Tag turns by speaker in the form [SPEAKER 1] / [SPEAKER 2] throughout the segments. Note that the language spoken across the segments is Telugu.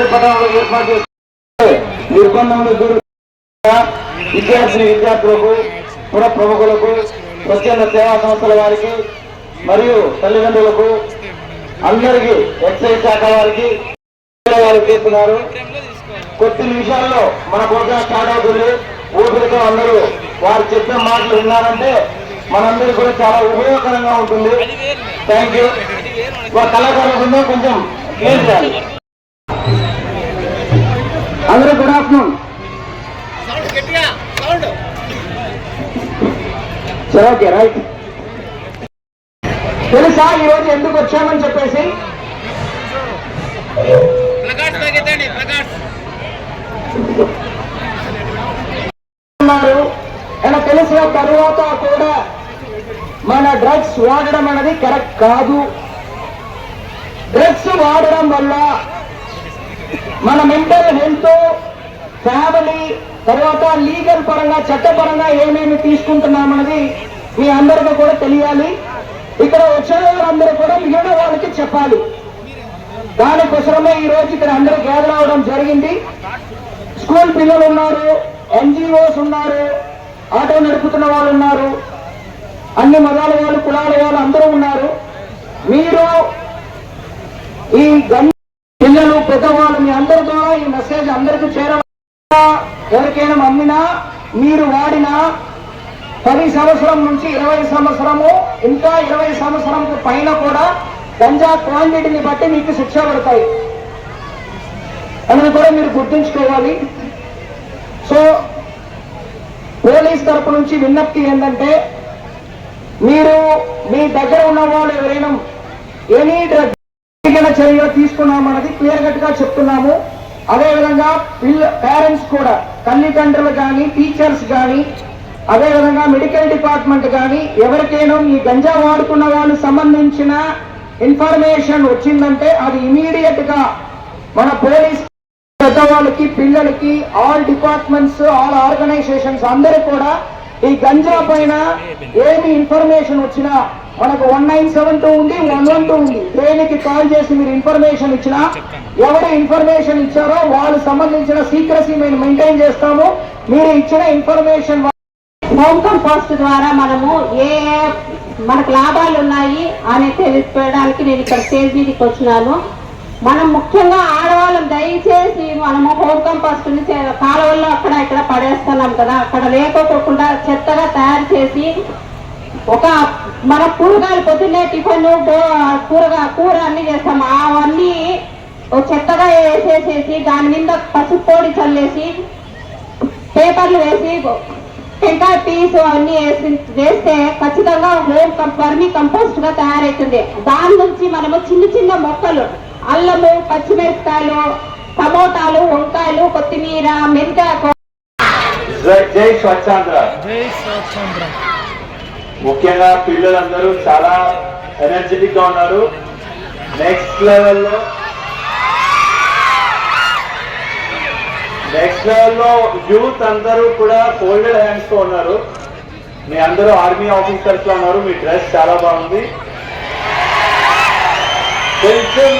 [SPEAKER 1] ఈరోజు ఏర్పాటు చేస్తే నిర్బంధంలో దూరం విద్యార్థిని విద్యార్థులకు పుర ప్రముఖులకు స్వచ్ఛంద సేవా సంస్థల వారికి మరియు తల్లిదండ్రులకు అందరికీ ఎక్సైజ్ శాఖ వారికి వారు చేస్తున్నారు. కొద్ది నిమిషాల్లో మన ప్రోగ్రాం స్టార్ట్ అవుతుంది. ఊపిరితో అందరూ వారు చెప్పే మాటలు విన్నారంటే మనందరికీ కూడా చాలా ఉపయోగకరంగా ఉంటుంది. థ్యాంక్ యూ కళాకారులకు కొంచెం క్లియర్ చేయాలి? అందరూ గుడ్ ఆఫ్టర్నూన్ సరే ఓకే రైట్. తెలుసా ఈరోజు ఎందుకు వచ్చామని చెప్పేసి? తెలిసిన తరువాత కూడా మన డ్రగ్స్ వాడడం అనేది కరెక్ట్ కాదు. డ్రగ్స్ వాడడం వల్ల మన మెంటల్ హెల్త్ ఫ్యామిలీ తర్వాత లీగల్ పరంగా చట్టపరంగా ఏమేమి తీసుకుంటున్నామన్నది మీ అందరికీ కూడా తెలియాలి. ఇక్కడ వచ్చిన వాళ్ళందరూ కూడా మిగిలిన వాళ్ళకి చెప్పాలి. దానికోసమే ఈ రోజు ఇక్కడ అందరూ గ్యాదర్ అవడం జరిగింది. స్కూల్ పిల్లలు ఉన్నారు ఎన్జిఓస్ ఉన్నారు ఆటో నడుపుతున్న వాళ్ళు ఉన్నారు అన్ని మతాల వాళ్ళు కులాల వాళ్ళు అందరూ ఉన్నారు. మీరు ఈ గన్ పెద్దవాళ్ళు మీ అందరి ద్వారా ఈ మెసేజ్ అందరికీ చేర ఎవరికైనా అమ్మినా మీరు వాడినా పది సంవత్సరం నుంచి ఇరవై సంవత్సరము ఇంకా ఇరవై సంవత్సరం పైన కూడా గంజా క్వాంటిటీని బట్టి మీకు శిక్ష పడతాయి. అందుని కూడా మీరు గుర్తుంచుకోవాలి. సో పోలీస్ తరపు నుంచి విన్నప్తి ఏంటంటే మీరు మీ దగ్గర ఉన్న వాళ్ళు ఎవరైనా ఎనీ డ్రగ్ చర్యలు తీసుకున్నామన్నది క్లియర్ కట్గా చెప్తున్నాము. అదేవిధంగా పిల్ల పేరెంట్స్ కూడా తల్లిదండ్రులు కానీ టీచర్స్ కానీ అదేవిధంగా మెడికల్ డిపార్ట్మెంట్ కానీ ఎవరికైనా ఈ గంజా వాడుకున్న వాళ్ళు సంబంధించిన ఇన్ఫర్మేషన్ వచ్చిందంటే అది ఇమీడియట్గా మన పోలీస్ పెద్దవాళ్ళకి పిల్లలకి ఆల్ డిపార్ట్మెంట్స్ ఆల్ ఆర్గనైజేషన్స్ అందరూ కూడా ఈ గంజా పైన ఏమి ఇన్ఫర్మేషన్ వచ్చినా మనకు వన్ నైన్ సెవెన్ టూ ఉంది వన్ వన్ టూ ఉంది. దేనికి కాల్ చేసి మీరు ఇన్ఫర్మేషన్ ఇచ్చినా ఎవరు ఇన్ఫర్మేషన్ ఇచ్చారో వాళ్ళు సంబంధించిన సీక్రసీ మేము మెయింటైన్ చేస్తాము. మీరు ఇచ్చిన ఇన్ఫర్మేషన్
[SPEAKER 2] హోమ్ కంపోస్ట్ ద్వారా మనము ఏ ఏ మనకు లాభాలు ఉన్నాయి అని తెలియడానికి నేను ఇక్కడ స్టేజ్ మీదకి వచ్చినాను. మనం ముఖ్యంగా ఆడవాళ్ళం దయచేసి మనము హోమ్ కంపోస్ట్ కాలువల్లో అక్కడ ఇక్కడ పడేస్తున్నాం కదా అక్కడ లేకోకుండా చెత్తగా తయారు చేసి ఒక మన కూరగాయలు పొద్దున్నే టిఫిన్ కూరగా కూర అన్ని చేస్తాం. అవన్నీ ఒక చెత్తగా వేసేసేసి దాని మీద పసుపు పొడి చల్లేసి పేపర్లు వేసి టెంకాయ పీస్ అవన్నీ వేసి వేస్తే ఖచ్చితంగా హోమ్ వర్మీ కంపోస్ట్గా తయారవుతుంది దాని నుంచి మనము చిన్న చిన్న మొక్కలు అల్లము పచ్చిమిరపకాయలు టమోటాలు వంకాయలు కొత్తిమీర మెంతాకు
[SPEAKER 1] జై స్వచ్ఛాంధ్ర.
[SPEAKER 3] జై స్వచ్ఛంద్ర
[SPEAKER 1] ముఖ్యంగా పిల్లలందరూ చాలా ఎనర్జెటిక్గా ఉన్నారు. నెక్స్ట్ లెవెల్లో నెక్స్ట్ లెవెల్లో యూత్ అందరూ కూడా ఫోల్డెడ్ హ్యాండ్స్తో ఉన్నారు. మీ అందరూ ఆర్మీ ఆఫీసర్స్లో ఉన్నారు. మీ డ్రెస్ చాలా బాగుంది. కొంచెం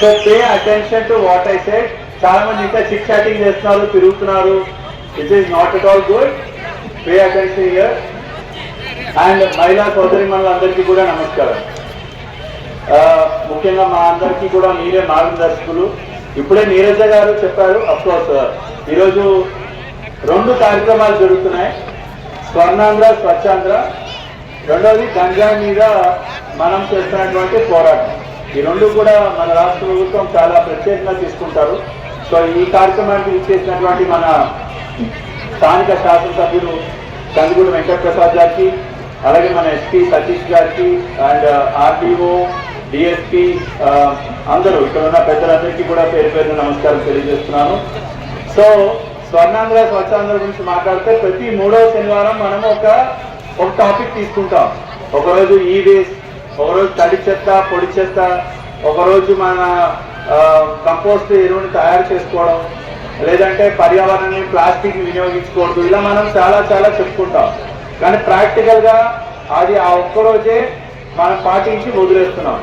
[SPEAKER 1] so pay attention to what I said చాలా మంది ఇంకా చిక్ చాటింగ్ చేస్తున్నారు తిరుగుతున్నారు. It is not at all good pay attention here and మహిళా సోదరి అందరికీ కూడా నమస్కారం. ముఖ్యంగా మా అందరికీ కూడా మీరే మార్గదర్శకులు. ఇప్పుడే నీరజ గారు చెప్పారు అఫ్కోర్స్ ఈరోజు రెండు కార్యక్రమాలు జరుగుతున్నాయి. స్వర్ణాంధ్ర స్వచ్ఛాంధ్ర. రెండవది గంజా మీద మనం చేస్తున్నటువంటి పోరాటం. ఈ రెండు కూడా మన రాష్ట్ర ప్రభుత్వం చాలా ప్రత్యేకంగా తీసుకుంటారు. సో ఈ కార్యక్రమానికి ఇచ్చేసినటువంటి మన స్థానిక శాసనసభ్యులు కందుకూరు వెంకటప్రసాద్ గారికి అలాగే మన ఎస్పీ సతీష్ గారికి అండ్ ఆర్డీఓ డిఎస్పీ అందరూ ఇక్కడ ఉన్న పెద్దలందరికీ కూడా పేరు పేరు నమస్కారం తెలియజేస్తున్నాను. సో స్వర్ణాంధ్ర స్వచ్ఛాంధ్ర గురించి మాట్లాడితే ప్రతి మూడవ శనివారం మనము ఒక ఒక టాపిక్ తీసుకుంటాం. ఒకరోజు ఈ వేస్ట్ ఒకరోజు తడి చెత్త పొడి చెత్త ఒకరోజు మన కంపోస్ట్ ఎరువుని తయారు చేసుకోవడం లేదంటే పర్యావరణాన్ని ప్లాస్టిక్ వినియోగించుకోవద్దు ఇలా మనం చాలా చాలా చెప్పుకుంటాం. కానీ ప్రాక్టికల్గా అది ఆ ఒక్కరోజే మనం పాటించి వదిలేస్తున్నాం.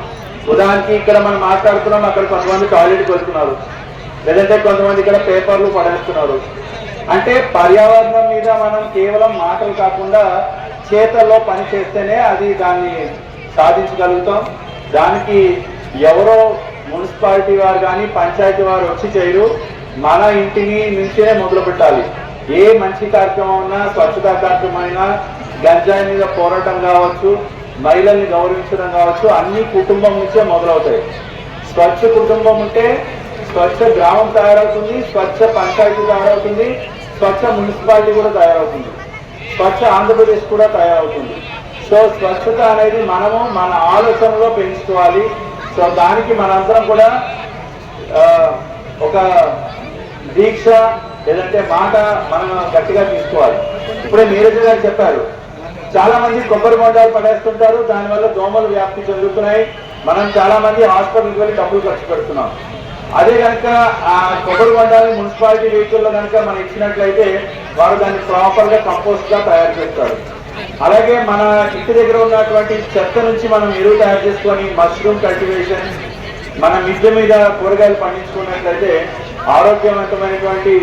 [SPEAKER 1] ఉదాహరణకి ఇక్కడ మనం మాట్లాడుతున్నాం అక్కడ కొంతమంది టాయిలెట్కి వెళ్తున్నారు. లేదంటే కొంతమంది ఇక్కడ పేపర్లు పడేస్తున్నారు. అంటే పర్యావరణం మీద మనం కేవలం మాటలు కాకుండా చేతల్లో పని చేస్తేనే అది దాన్ని సాధించగలుగుతాం. దానికి ఎవరో మున్సిపాలిటీ వారు కానీ పంచాయతీ వారు వచ్చి చేయరు. మన ఇంటిని నుంచే మొదలు పెట్టాలి. ఏ మంచి కార్యక్రమం ఉన్నా స్వచ్ఛతా కార్యక్రమం అయినా గంజాయి మీద పోరాటం కావచ్చు మహిళల్ని గౌరవించడం కావచ్చు అన్ని కుటుంబం నుంచే మొదలవుతాయి. స్వచ్ఛ కుటుంబం ఉంటే స్వచ్ఛ గ్రామం తయారవుతుంది స్వచ్ఛ పంచాయతీ తయారవుతుంది స్వచ్ఛ మున్సిపాలిటీ కూడా తయారవుతుంది. స్వచ్ఛ ఆంధ్రప్రదేశ్ కూడా తయారవుతుంది. సో స్వచ్ఛత అనేది మనము మన ఆలోచనలో పెంచుకోవాలి. సో దానికి మనందరం కూడా ఒక దీక్ష లేదంటే మాట మనం గట్టిగా తీసుకోవాలి. ఇప్పుడే నీరజ్ గారు చెప్పారు చాలా మంది కొబ్బరి బొండాలు పడేస్తుంటారు దానివల్ల దోమలు వ్యాప్తి చెందుతున్నాయి. మనం చాలా మంది హాస్పిటల్కి వెళ్ళి డబ్బులు ఖర్చు పెడుతున్నాం. అదే కనుక ఆ కొబ్బరి బొండాలని మున్సిపాలిటీ వెహికల్లో కనుక మనం ఇచ్చినట్లయితే వారు దాన్ని ప్రాపర్గా కంపోస్ట్గా తయారు చేస్తారు. అలాగే మన ఇంటి దగ్గర ఉన్నటువంటి చెత్త నుంచి మనం ఎరువు తయారు చేసుకొని మష్రూమ్ కల్టివేషన్ మన మిద్దె మీద కూరగాయలు పండించుకున్నట్లయితే ఆరోగ్యవంతమైనటువంటి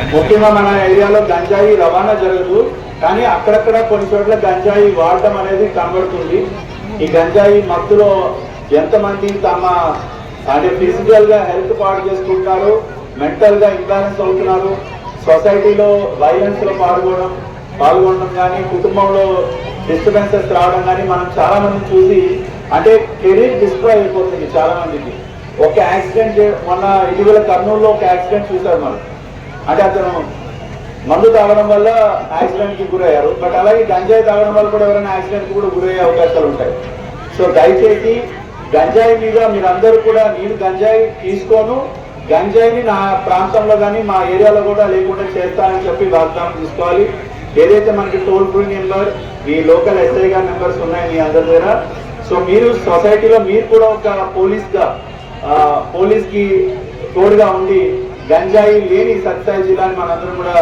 [SPEAKER 1] ముఖ్యంగా మన ఏరియాలో గంజాయి రవాణా జరగదు. కానీ అక్కడక్కడ కొన్ని చోట్ల గంజాయి వాడటం అనేది కనబడుతుంది. ఈ గంజాయి మత్తులో ఎంతమంది తమ అంటే ఫిజికల్గా హెల్త్ పాడు చేసుకుంటున్నారు మెంటల్గా ఇంబ్యాలెన్స్ అవుతున్నారు. సొసైటీలో వైలెన్స్లో పాల్గొనడం పాల్గొనడం కానీ కుటుంబంలో డిస్టర్బెన్సెస్ రావడం కానీ మనం చాలా మంది చూసి అంటే కెరీర్ డిస్ట్రాయ్ అయిపోతుంది చాలా మందికి ఒక యాక్సిడెంట్ మొన్న ఇటీవల కర్నూలులో ఒక యాక్సిడెంట్ చూశారు మనం. అంటే అతను మందు తాగడం వల్ల యాక్సిడెంట్కి గురయ్యారు. బట్ అలాగే గంజాయి తాగడం వల్ల కూడా ఎవరైనా యాక్సిడెంట్కి కూడా గురయ్యే అవకాశాలు ఉంటాయి. సో దయచేసి గంజాయి మీద మీరందరూ కూడా నేను గంజాయి తీసుకోను. గంజాయిని నా ప్రాంతంలో కానీ మా ఏరియాలో కూడా లేకుండా చేస్తానని చెప్పి వాగ్దానం తీసుకోవాలి. ఏదైతే మనకి టోల్ ఫ్రీ నెంబర్ ఈ లోకల్ ఎస్ఐ గారి నెంబర్స్ ఉన్నాయి మీ అందరి దగ్గర సో మీరు సొసైటీలో మీరు కూడా ఒక పోలీస్గా పోలీస్కి తోడుగా ఉండి గంజాయి లేని సత్సాయి జిల్లాని మనందరం కూడా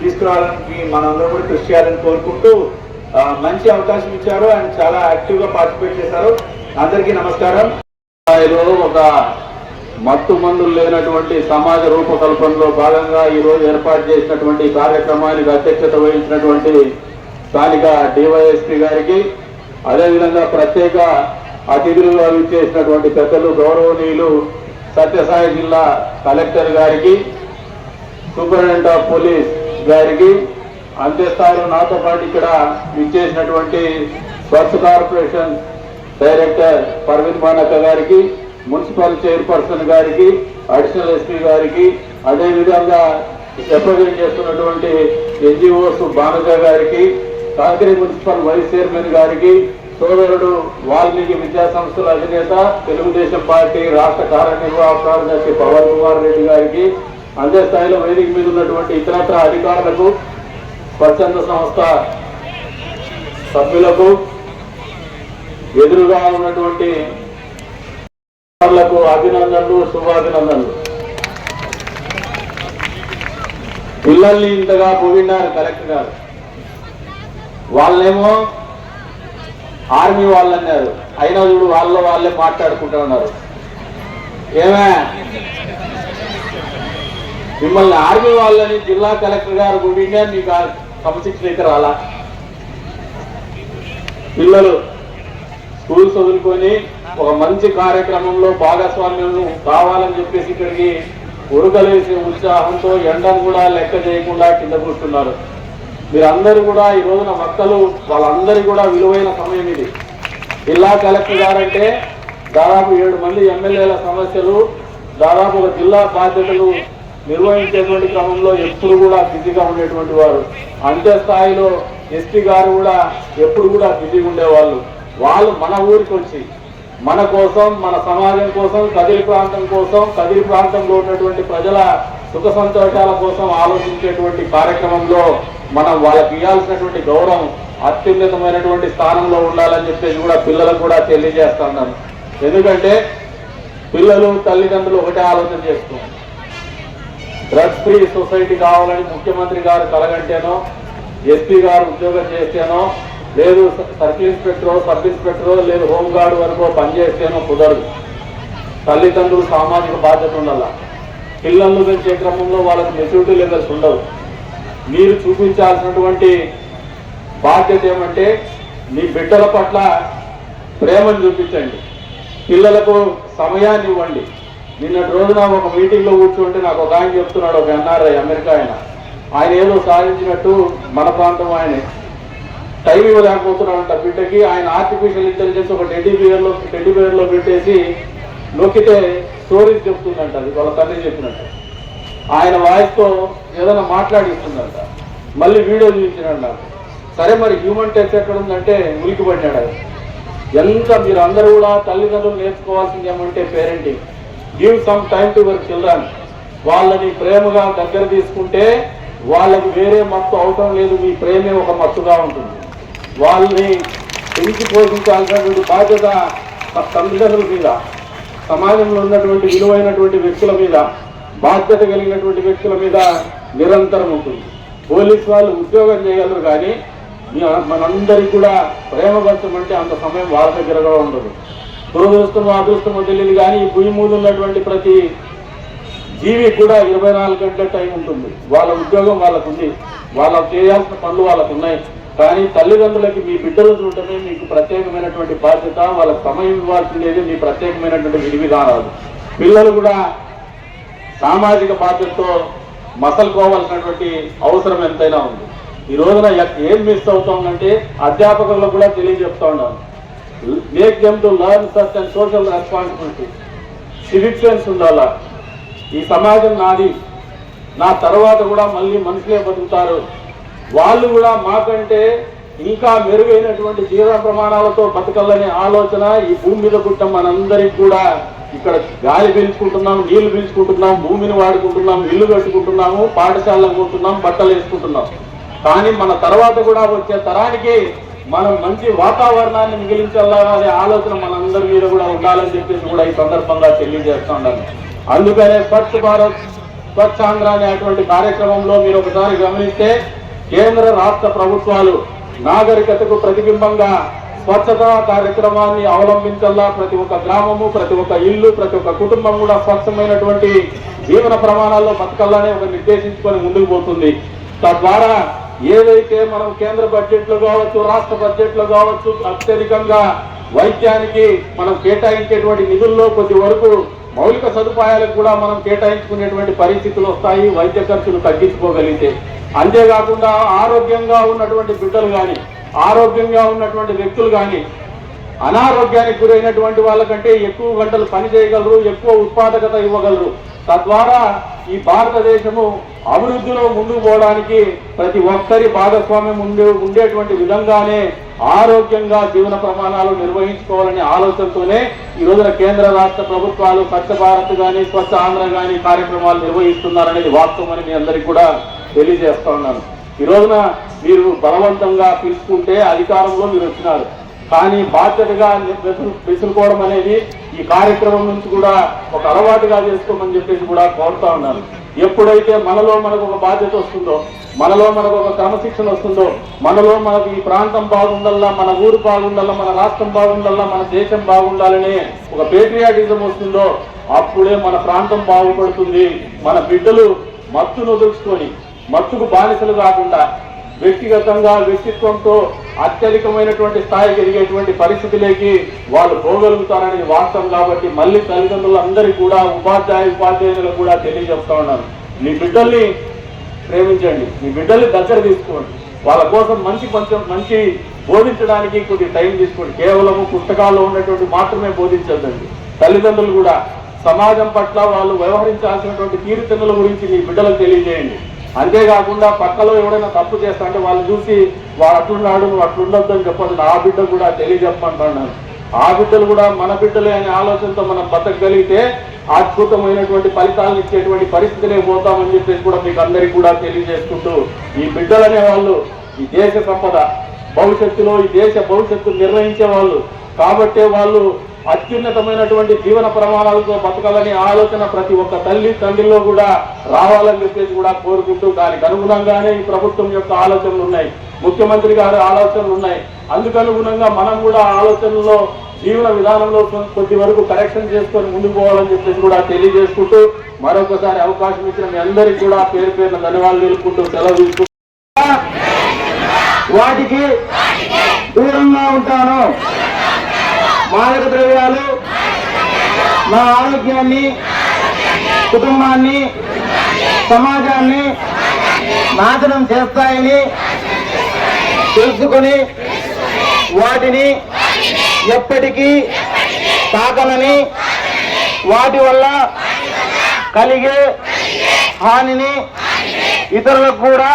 [SPEAKER 1] తీసుకురావడానికి మనందరం కూడా కృషి చేయాలని కోరుకుంటూ మంచి అవకాశం ఇచ్చారు. అండ్ చాలా యాక్టివ్గా పార్టిసిపేట్ చేశారు. అందరికీ నమస్కారం.
[SPEAKER 4] ఒక మత్తు మందులు లేనటువంటి సమాజ రూపకల్పనలో భాగంగా ఈ రోజు ఏర్పాటు చేసినటువంటి కార్యక్రమానికి అధ్యక్షత వహించినటువంటి స్థానిక డివైఎస్పీ గారికి అదేవిధంగా ప్రత్యేక అతిథులుగా విచ్చేసినటువంటి పెద్దలు గౌరవనీయులు సత్యసాయి జిల్లా కలెక్టర్ గారికి సూపరింటెండెంట్ ఆఫ్ పోలీస్ గారికి అంత్యస్థాయిలో నాతో పాటు ఇక్కడ విచ్చేసినటువంటి స్వచ్ఛ కార్పొరేషన్ డైరెక్టర్ పర్వీన్ మానక్క గారికి మున్సిపల్ చైర్పర్సన్ గారికి అడిషనల్ ఎస్పీ గారికి అదేవిధంగా రిప్రజెంట్ చేస్తున్నటువంటి ఎన్జిఓస్ బానజ గారికి కాకిరి మున్సిపల్ వైస్ చైర్మన్ గారికి సోదరుడు వాల్మీకి విద్యా సంస్థల అధినేత తెలుగుదేశం పార్టీ రాష్ట్ర కార్యనిర్వాహక కార్యదర్శి పవన్ కుమార్ రెడ్డి గారికి అదే స్థాయిలో వేదిక మీద ఉన్నటువంటి ఇతరత్ర అధికారులకు స్వచ్ఛంద సంస్థ సభ్యులకు ఎదురుగా ఉన్నటువంటి వాళ్ళకు అభినందనలు శుభాభినందనలు. పిల్లల్ని ఇంతగా పోగిన్నారు కలెక్టర్ గారు. వాళ్ళేమో ఆర్మీ వాళ్ళు అన్నారు అయినా చూడు వాళ్ళ వాళ్ళే మాట్లాడుకుంటూ ఉన్నారు. ఏమే? మిమ్మల్ని ఆర్మీ వాళ్ళని జిల్లా కలెక్టర్ గారు గుడిగా మీకు క్రమశిక్షణ అయితే రాలా? పిల్లలు స్కూల్స్ వదులుకొని ఒక మంచి కార్యక్రమంలో భాగస్వామ్యం కావాలని చెప్పేసి ఇక్కడికి ఉరకలేసి ఉత్సాహంతో ఎండను కూడా లెక్క చేయకుండా కింద కూర్చున్నారు. మీరందరూ కూడా ఈ రోజున వక్తలు వాళ్ళందరి కూడా విలువైన సమయం ఇది. జిల్లా కలెక్టర్ గారంటే దాదాపు ఏడు మంది ఎమ్మెల్యేల సమస్యలు దాదాపు ఒక జిల్లా బాధ్యతలు నిర్వహించేటువంటి క్రమంలో ఎప్పుడు కూడా బిజీగా ఉండేటువంటి వారు. అంతే స్థాయిలో ఎస్పీ గారు కూడా ఎప్పుడు కూడా బిజీగా ఉండేవాళ్ళు. వాళ్ళు మన ఊరికి వచ్చి మన కోసం మన సమాజం కోసం కదిరి ప్రాంతం కోసం కదిరి ప్రాంతంలో ఉన్నటువంటి ప్రజల సుఖ సంతోషాల కోసం ఆలోచించేటువంటి కార్యక్రమంలో మనం వాళ్ళకి ఇవ్వాల్సినటువంటి గౌరవం అత్యున్నతమైనటువంటి స్థానంలో ఉండాలని చెప్పేసి కూడా పిల్లలకు కూడా తెలియజేస్తున్నాను ఎందుకంటే పిల్లలు తల్లిదండ్రులు ఒకటే ఆలోచన చేస్తున్నారు. డ్రగ్స్ ఫ్రీ సొసైటీ కావాలని ముఖ్యమంత్రి గారు కలగంటేనో ఎస్పీ గారు ఉద్యోగం చేస్తేనో లేదు సర్కిల్ ఇన్స్పెక్టరో సబ్ ఇన్స్పెక్టరో లేదు హోంగార్డ్ వరకు పనిచేస్తేనో కుదరదు. తల్లిదండ్రులు సామాజిక బాధ్యత ఉండాల. పిల్లలను పెంచే క్రమంలో వాళ్ళకి మెచ్యూరిటీ లెవెల్స్ ఉండవు. మీరు చూపించాల్సినటువంటి బాధ్యత ఏమంటే మీ బిడ్డల పట్ల ప్రేమను చూపించండి. పిల్లలకు సమయాన్ని ఇవ్వండి. నిన్నటి రోజున ఒక మీటింగ్లో కూర్చుంటే నాకు ఒక ఆయన చెప్తున్నాడు ఒక ఎన్ఆర్ఐ అమెరికా ఆయన. ఆయన ఏదో సాధించినట్టు మన ప్రాంతం ఆయనే. టైం ఇవ్వలేకపోతున్నాడంట బిడ్డకి. ఆయన ఆర్టిఫిషియల్ ఇంటెలిజెన్స్ ఒక టెడ్డీ బియర్లో టెడ్డీ బియర్లో పెట్టేసి నొక్కితే స్టోరీస్ చెప్తుందంట. అది వాళ్ళ తండ్రి చెప్పినట్టు. ఆయన వాయిస్తో ఏదైనా మాట్లాడిస్తుందంట. మళ్ళీ వీడియో చూపించినాడు నాకు. సరే మరి హ్యూమన్ టచ్ ఎక్కడ ఉందంటే ఉలికిపడినాడు అది ఎంత మీరు అందరూ కూడా తల్లిదండ్రులు నేర్చుకోవాల్సింది ఏమంటే parenting give some time to your children వాళ్ళని ప్రేమగా దగ్గర తీసుకుంటే వాళ్ళకి వేరే మత్తు అవసరం లేదు. మీ ప్రేమే ఒక మత్తుగా ఉంటుంది. వాళ్ళని పెంచి పోషించాల్సినటువంటి బాధ్యత తల్లిదండ్రుల మీద సమాజంలో ఉన్నటువంటి విలువైనటువంటి వ్యక్తుల మీద బాధ్యత కలిగినటువంటి వ్యక్తుల మీద నిరంతరం ఉంటుంది. పోలీస్ వాళ్ళు ఉద్యోగం చేయగలరు కానీ మనందరికీ కూడా ప్రేమ అంత సమయం వాళ్ళ దగ్గర కూడా ఉండదు. దురదృష్టమో అదృష్టమో తెలియదు కానీ ఈ భూమి మీద ఉన్నటువంటి ప్రతి జీవి కూడా ఇరవై నాలుగు గంటల టైం ఉంటుంది. వాళ్ళ ఉద్యోగం వాళ్ళకు ఉంది వాళ్ళకు చేయాల్సిన పనులు వాళ్ళకు ఉన్నాయి కానీ తల్లిదండ్రులకి మీ బిడ్డలు చూడటమే మీకు ప్రత్యేకమైనటువంటి బాధ్యత వాళ్ళకి సమయం ఇవ్వాల్సిందేది మీ ప్రత్యేకమైనటువంటి విధి విధానాలు పిల్లలు కూడా సామాజిక బాధ్యతతో మసలుకోవాల్సినటువంటి అవసరం ఎంతైనా ఉంది. ఈ రోజున ఎక్- ఏం మిస్ అవుతోందంటే అధ్యాపకులకు కూడా తెలియజెప్తా ఉన్నాను. Make them to learn such and social responsibility civic sense ఉండాలా? ఈ సమాజం నాది. నా తర్వాత కూడా మళ్ళీ మనుషులే బతుకుతారు. వాళ్ళు కూడా మాకంటే ఇంకా మెరుగైనటువంటి జీవన ప్రమాణాలతో బతకాలనే ఆలోచన ఈ భూమి మీద పుట్టిన మనందరికి కూడా. ఇక్కడ గాలి పీల్చుకుంటున్నాం నీళ్ళు పీల్చుకుంటున్నాం భూమిని వాడుకుంటున్నాం ఇల్లు కట్టుకుంటున్నాము పాఠశాలకు కొంటున్నాం బట్టలు వేసుకుంటున్నాం. కానీ మన తర్వాత కూడా వచ్చే తరానికి మనం మంచి వాతావరణాన్ని మిగిలించాలనే ఆలోచన మనందరి మీద కూడా ఉండాలని చెప్పేసి కూడా ఈ సందర్భంగా తెలియజేస్తా ఉండాలి అందుకనే స్వచ్ఛ భారత్ స్వచ్ఛాంధ్ర అనేటువంటి కార్యక్రమంలో మీరు ఒకసారి గమనిస్తే కేంద్ర రాష్ట్ర ప్రభుత్వాలు నాగరికతకు ప్రతిబింబంగా స్వచ్ఛతా కార్యక్రమాన్ని అవలంబించల్లా ప్రతి ఒక్క గ్రామము ప్రతి ఒక్క ఇల్లు ప్రతి ఒక్క కుటుంబం కూడా స్వచ్ఛమైనటువంటి జీవన ప్రమాణాల్లో బతకల్లానే ఒక నిర్దేశించుకొని ముందుకు పోతుంది. తద్వారా ఏదైతే మనం కేంద్ర బడ్జెట్లో కావచ్చు రాష్ట్ర బడ్జెట్లో కావచ్చు అత్యధికంగా వైద్యానికి మనం కేటాయించేటువంటి నిధుల్లో కొద్ది వరకు మౌలిక సదుపాయాలకు కూడా మనం కేటాయించుకునేటువంటి పరిస్థితులు వస్తాయి వైద్య ఖర్చులు తగ్గించుకోగలిగితే. అంతేకాకుండా ఆరోగ్యంగా ఉన్నటువంటి బిడ్డలు కానీ ఆరోగ్యంగా ఉన్నటువంటి వ్యక్తులు కానీ అనారోగ్యానికి గురైనటువంటి వాళ్ళకంటే ఎక్కువ గంటలు పని చేయగలరు ఎక్కువ ఉత్పాదకత ఇవ్వగలరు. తద్వారా ఈ భారతదేశము అభివృద్ధిలో ముందుకు పోవడానికి ప్రతి ఒక్కరి భాగస్వామ్యం ఉండే ఉండేటువంటి విధంగానే ఆరోగ్యంగా జీవన ప్రమాణాలు నిర్వహించుకోవాలనే ఆలోచనతోనే ఈ రోజున కేంద్ర రాష్ట్ర ప్రభుత్వాలు స్వచ్ఛ భారత్ కానీ స్వచ్ఛ ఆంధ్ర కానీ కార్యక్రమాలు నిర్వహిస్తున్నారనేది వాస్తవం అని మీ అందరికీ కూడా తెలియజేస్తా ఉన్నాను. ఈ రోజున మీరు బలవంతంగా పిలుచుకుంటే అధికారంలో మీరు వచ్చినారు. కానీ బాధ్యతగా విసులుకోవడం వెసులుకోవడం అనేది ఈ కార్యక్రమం నుంచి కూడా ఒక అలవాటుగా చేసుకోమని చెప్పేసి కూడా కోరుతా ఉన్నాను. ఎప్పుడైతే మనలో మనకు ఒక బాధ్యత వస్తుందో మనలో మనకు ఒక క్రమశిక్షణ వస్తుందో మనలో మనకు ఈ ప్రాంతం బాగుండల్లా మన ఊరు బాగుండల్లా మన రాష్ట్రం బాగుండల్లా మన దేశం బాగుండాలనే ఒక పేట్రియాటిజం వస్తుందో అప్పుడే మన ప్రాంతం బాగుపడుతుంది. మన బిడ్డలు మత్తును వదులుచుకొని మత్తుకు బానిసలు కాకుండా వ్యక్తిగతంగా వ్యక్తిత్వంతో అత్యధికమైనటువంటి స్థాయికి ఎదిగేటువంటి పరిస్థితిలోకి వాళ్ళు పోగలుగుతారనేది వాస్తవం కాబట్టి మళ్ళీ తల్లిదండ్రులందరికీ కూడా ఉపాధ్యాయ ఉపాధ్యాయులకు కూడా తెలియజెప్తా ఉన్నాను మీ బిడ్డల్ని ప్రేమించండి. మీ బిడ్డల్ని దగ్గర తీసుకోండి. వాళ్ళ కోసం మంచి కొంచెం మంచి బోధించడానికి కొద్ది టైం తీసుకోండి. కేవలము పుస్తకాల్లో ఉన్నటువంటి మాత్రమే బోధించద్దండి. తల్లిదండ్రులు కూడా సమాజం పట్ల వాళ్ళు వ్యవహరించాల్సినటువంటి తీరుతెన్నుల గురించి మీ బిడ్డలకు తెలియజేయండి. అంతేకాకుండా పక్కలో ఎవడైనా తప్పు చేస్తా అంటే వాళ్ళు చూసి వాడు అట్లున్నాడు నువ్వు అట్లుండొద్దు అని చెప్పదు నా బిడ్డ కూడా తెలియజెప్పమంటున్నాను ఆ బిడ్డలు కూడా మన బిడ్డలే అనే ఆలోచనతో మనం బతకగలిగితే అద్భుతమైనటువంటి ఫలితాలను ఇచ్చేటువంటి పరిస్థితినే పోతామని చెప్పేసి కూడా మీకు అందరికీ కూడా తెలియజేసుకుంటూ ఈ బిడ్డలనే వాళ్ళు ఈ దేశ సంపద భవిష్యత్తులో ఈ దేశ భవిష్యత్తు నిర్ణయించే వాళ్ళు కాబట్టే వాళ్ళు అత్యున్నతమైనటువంటి జీవన ప్రమాణాలతో బతకాలని ఆలోచన ప్రతి ఒక్క తల్లి తండ్రిలో కూడా రావాలని చెప్పేసి కూడా కోరుకుంటూ దానికి అనుగుణంగానే ఈ ప్రభుత్వం యొక్క ఆలోచనలు ఉన్నాయి.
[SPEAKER 5] ముఖ్యమంత్రి గారి ఆలోచనలు ఉన్నాయి. అందుకనుగుణంగా మనం కూడా ఆలోచనలో జీవన విధానంలో కొద్ది వరకు కరెక్షన్ చేసుకొని ముందుకు పోవాలని చెప్పేసి కూడా తెలియజేసుకుంటూ మరొకసారి అవకాశం ఇచ్చిన మీ అందరికీ కూడా పేరు పేరున ధన్యవాదాలు తెలుపుకుంటూ సెలవు తీసుకుంటూ వాటికి దూరంగా ఉంటాను. మాదక ద్రవ్యాలు నా ఆరోగ్యాన్ని కుటుంబాన్ని సమాజాన్ని నాశనం చేస్తాయని తెలుసుకొని వాటిని ఎప్పటికీ తాకనని వాటి వల్ల కలిగే హానిని ఇతరులకు కూడా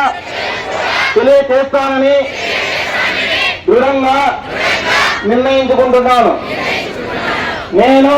[SPEAKER 5] తెలియచేస్తానని నిర్ణయించుకుంటున్నాను. నేను